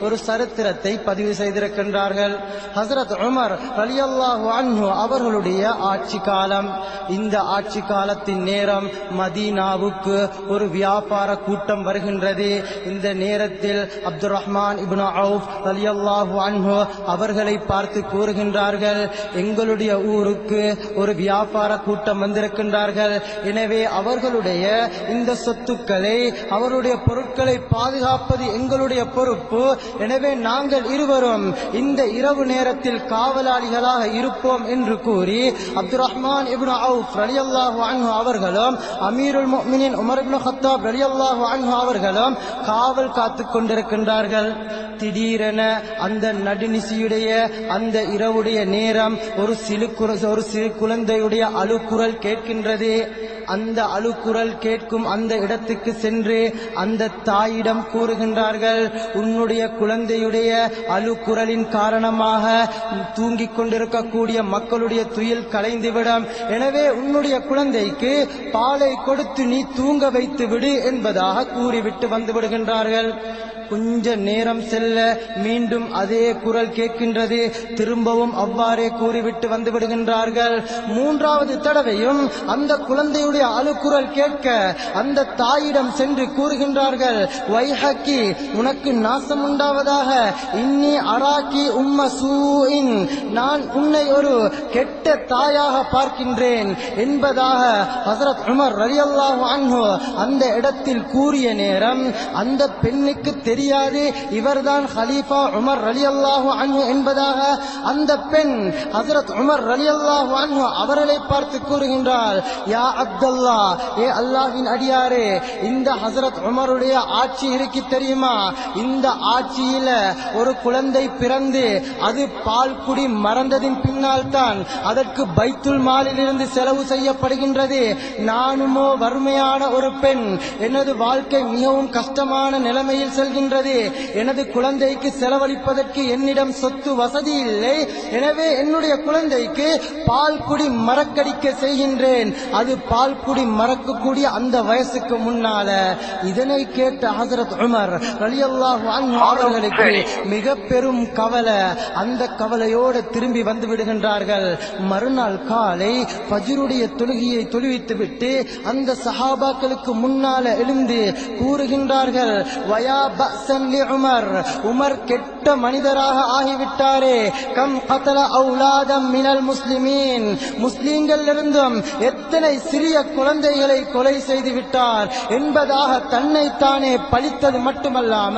ஒரு சரித்திரத்தை பதிவு செய்திருக்கின்றார்கள். ஹசரத் உமர் ரலியல்லாஹு அன்ஹு அவர்களுடைய ஆட்சி காலம். இந்த ஆட்சி காலத்தின் நேரம் மதீனாவுக்கு ஒரு வியாபார கூட்டம் வருகின்றது. இந்த நேரத்தில் அப்துல் ரஹ்மான் இப்னு அவுப் ரலியல்லாஹு அன்ஹு அவர்களை பார்த்து கூறுகின்றார்கள் எங்களுடைய ஊருக்கு ஒரு வியாபார கூட்டம் வந்திருக்கின்றார்கள். எனவே அவர்களுடைய இந்த சொத்துக்களை அவருடைய பொருட்களை பாதுகாப்பது எங்களுடைய பொறுப்பு. எனவே நாங்கள் இருவரும் இந்த இரவு நேரத்தில் காவலாளிகளாக இருப்போம் என்று கூறி அப்துல் ரஹ்மான் இப்னு அவுஃப் ரலியல்லாஹு அன்ஹு அவர்களும் அமீருல் முஃமினீன் உமர் இப்னு ஹத்தாப் ரலியல்லாஹு அன்ஹு அவர்களும் காவல் காத்துக் கொண்டிருக்கின்றார்கள். திடீரென அந்த நடுநிசியுடைய அந்த இரவுடைய நேரம் ஒரு சிறு ஒரு சிறு குழந்தையுடைய அழுக்குரல் கேட்கின்றது. அந்த அழுக்குரல் கேட்கும் அந்த இடத்துக்கு சென்று அந்த தாயிடம் கூறுகின்றார்கள் உன்னுடைய குழந்தையுடைய அழுக்குரலின் காரணமாக தூங்கிக் கொண்டிருக்கக்கூடிய மக்களுடைய துயில் கலைந்துவிடும். எனவே உன்னுடைய குழந்தைக்கு பாலை கொடுத்து நீ தூங்க வைத்து விடு என்பதாக கூறிவிட்டு வந்து விடுகின்றார்கள். கொஞ்ச நேரம் செல்ல மீண்டும் அதே குரல் கேட்கின்றது. திரும்பவும் அவ்வாறே கூறிவிட்டு வந்து விடுகின்றார்கள். மூன்றாவது தடவையும் அந்த குழந்தையுடைய அழுக்குரல் கேட்க அந்த தாயிடம் சென்று கூறுகின்றார்கள். வைஹக்கி உனக்கு நாசம் இரண்டாவதாக இன்னி அராக்கி உம்ம சூஇன் நான் உன்னை ஒரு கெட்ட தாயாக பார்க்கின்றேன் என்பதாக ஹசரத் உமர் ரலியல்லாஹு அன்ஹு அந்த இடத்தில் கூறிய நேரம் அந்த பெண்ணுக்கு தெரியாது இவர்தான் ஹலீஃபா உமர் ரலியல்லாஹு அன்ஹு என்பதாக அந்த பெண் ஹசரத் உமர் ரலியல்லாஹு அன்ஹு அவர்களை பார்த்து கூறுகின்றார் யா அப்தல்லா ஏ அல்லாஹின் அடியாரே இந்த ஹசரத் உமருடைய ஆட்சி இருக்கு தெரியுமா? இந்த ஆட்சி ஆட்சியில ஒரு குழந்தை பிறந்து அது பால் குடி மறந்ததின் பின்னால் தான் அதற்கு பைத்துல் மாலிலிருந்து செலவு செய்யப்படுகின்றது. நானுமோ வறுமையான ஒரு பெண். எனது வாழ்க்கை மிகவும் கஷ்டமான நிலைமையில் செல்கின்றது. எனது குழந்தைக்கு செலவழிப்பதற்கு என்னிடம் சொத்து வசதி இல்லை. எனவே என்னுடைய குழந்தைக்கு பால் குடி மறக்கடிக்க செய்கின்றேன். அது பால் குடி மறக்கக்கூடிய அந்த வயசுக்கு முன்னால. இதனை கேட்ட ஹசரத் உமர் ரலியல்லாஹு அன்ஹா அவர்களுக்கு மிக பெரும் கவலை அந்த கவலையோடு திரும்பி வந்து விடுகின்றார்கள். மறுநாள் காலை பஜ்ருடைய தொழுகையை தொழுவித்து விட்டு அந்த சஹாபாக்களுக்கு முன்னால எழுந்து கூறுகின்றார்கள் வயா பஸன் லி உமர் உமர் கெட்ட மனிதராக ஆகிவிட்டாரே கம் கத்தல அவுலாதம் மினல் முஸ்லிமீன். முஸ்லிம்கள் இருந்தும் எத்தனை சிறிய குழந்தைகளை கொலை செய்து விட்டார் என்பதாக தன்னைத்தானே பழித்தது மட்டுமல்லாம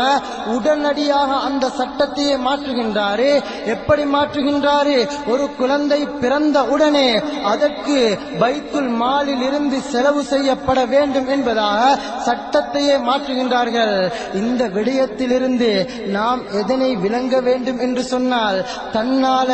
உடனடியாக அந்த சட்டத்தையே மாற்றுகின்றாரே? எப்படி மாற்றுகின்றாரு? ஒரு குழந்தை பிறந்த உடனே அதற்கு பைத்துல் மாலில் இருந்து செலவு செய்யப்பட வேண்டும் என்பதாக சட்டத்தையே மாற்றுகின்றார்கள். இந்த விடயத்திலிருந்து நாம் எதனை விளங்க வேண்டும் என்று சொன்னால் தன்னால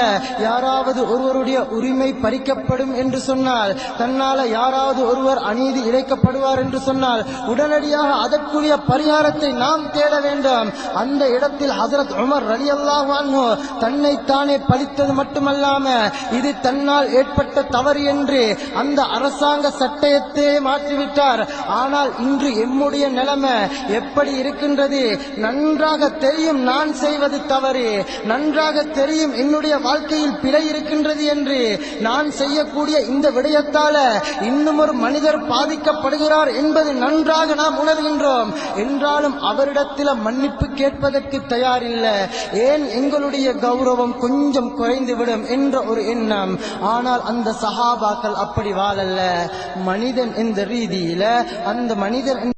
யாராவது ஒருவருடைய உரிமை பறிக்கப்படும் என்று சொன்னால் தன்னால யாராவது ஒருவர் அநீதி இழைக்கப்படுவார் என்று சொன்னால் உடனடியாக அதற்குரிய பரிகாரத்தை நாம் தேட வேண்டும். அந்த இடத்தில் ஹசரத் உமர் ரலி அல்லாஹு தன்னைத்தானே பழித்தது மட்டுமல்லாம இது தன்னால் ஏற்பட்ட தவறு என்று அந்த அரசாங்க சட்டத்தை மாற்றிவிட்டார். ஆனால் இன்று எம்முடைய நிலைமை எப்படி இருக்கின்றது? நன்றாக தெரியும் நான் செய்வது தவறு. நன்றாக தெரியும் என்னுடைய வாழ்க்கையில் பிழை இருக்கின்றது என்று நான் செய்யக்கூடிய இந்த விடயத்தால இன்னும் ஒரு மனிதர் பாதிக்கப்படுகிறார் என்பது நன்றாக நாம் உணர்கின்றோம். என்றாலும் அவரிடத்தில் மன்னிப்பு கேட்பது தயார் தயாரில்லை. ஏன் எங்களுடைய கௌரவம் கொஞ்சம் குறைந்துவிடும் என்ற ஒரு எண்ணம். ஆனால் அந்த சஹாபாக்கள் அப்படி வாழல்ல. மனிதன் இந்த ரீதியில அந்த மனிதன்